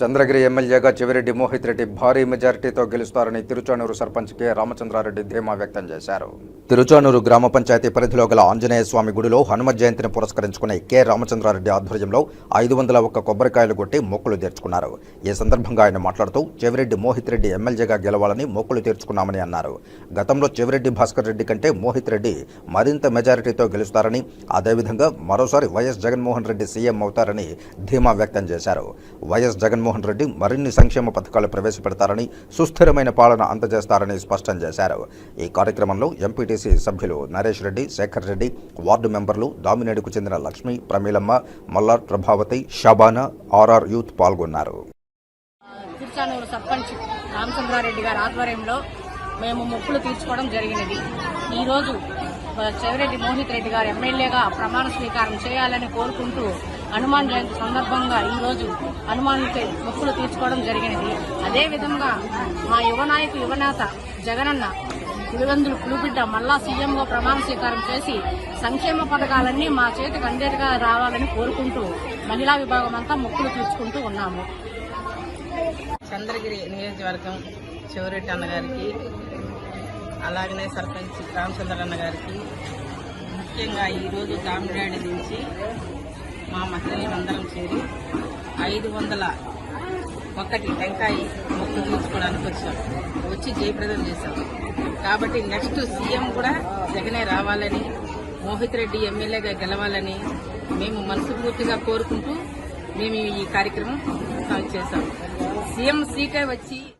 చంద్రగిరి ఎమ్మెల్యేగా చెవిరెడ్డి మోహిత్ రెడ్డి భారీ మెజారిటీతో గెలుస్తారని తిరుచానూరు సర్పంచ్ కె రామచంద్రారెడ్డి ధీమా వ్యక్తం చేశారు. తిరుచానూరు గ్రామ పంచాయతీ పరిధిలో గల ఆంజనేయ స్వామి గుడిలో హనుమ జయంతిని పురస్కరించుకునే కె. రామచంద్రారెడ్డి ఆధ్వర్యంలో ఐదు వందల ఒక్క కొబ్బరికాయలు కొట్టి మొక్కులు తీర్చుకున్నారు. ఈ సందర్భంగా ఆయన మాట్లాడుతూ చెవిరెడ్డి మోహిత్ రెడ్డి ఎమ్మెల్యేగా గెలవాలని మొక్కులు తీర్చుకున్నామని అన్నారు. గతంలో చెవిరెడ్డి భాస్కర్ రెడ్డి కంటే మోహిత్ రెడ్డి మరింత మెజారిటీతో గెలుస్తారని అదేవిధంగా మరోసారి వైఎస్ జగన్మోహన్ రెడ్డి సీఎం అవుతారని ధీమా వ్యక్తం చేశారు. వైఎస్ జగన్మోహన్ రెడ్డి మరిన్ని సంక్షేమ పథకాలు ప్రవేశపెడతారని సుస్థిరమైన పాలన అందజేస్తారని స్పష్టం చేశారు. ఈ కార్యక్రమంలో ఆర్టీసీ సభ్యులు నరేష్ రెడ్డి శేఖర్ రెడ్డి వార్డు మెంబర్లు దామినేడుకు చెందిన లక్ష్మి ప్రమీలమ్మ మల్లార్ ప్రభావతి షబానా ఆర్ఆర్ యూత్ పాల్గొన్నారు. తిరుచానూరు సర్పంచ్ రామచంద్రారెడ్డి గారి ఆధ్వర్యంలో మేము ముప్పులు తీర్చుకోవడం జరిగినది. ఈరోజు ఆ, చెవిరెడ్డి మోహిత్ రెడ్డి గారు ఎమ్మెల్యేగా ప్రమాణ స్వీకారం చేయాలని కోరుకుంటూ హనుమాన్ జయంతి సందర్భంగా ఈరోజు హనుమాన్ మొక్కులు తీర్చుకోవడం జరిగినది. అదేవిధంగా మా యువ నాయకు యువనేత జగనన్న పులివెందులు పులిబిడ్డ మళ్ళా సీఎంగా ప్రమాణ స్వీకారం చేసి సంక్షేమ పథకాలన్నీ మా చేతికి అందేటగా రావాలని కోరుకుంటూ మహిళా విభాగం అంతా మొక్కులు తీర్చుకుంటూ ఉన్నాము. చంద్రగిరి నియోజకవర్గం చివరెడ్డి అన్నగారికి అలాగనే సర్పంచ్ రామచంద్ర అన్న గారికి ముఖ్యంగా ఈరోజు దామిడాడి నుంచి మా మహిళలందరం చేరి ఐదు వందల ఒకటి టెంకాయ మొక్కు తీసుకోవడానికి వచ్చాం. వచ్చి జయప్రదం చేశాం. కాబట్టి నెక్స్ట్ సీఎం కూడా జగనే రావాలని మోహిత్ రెడ్డి ఎమ్మెల్యేగా గెలవాలని మేము మనస్ఫూర్తిగా కోరుకుంటూ మేము ఈ కార్యక్రమం చేశాం. సీఎం సీటే వచ్చి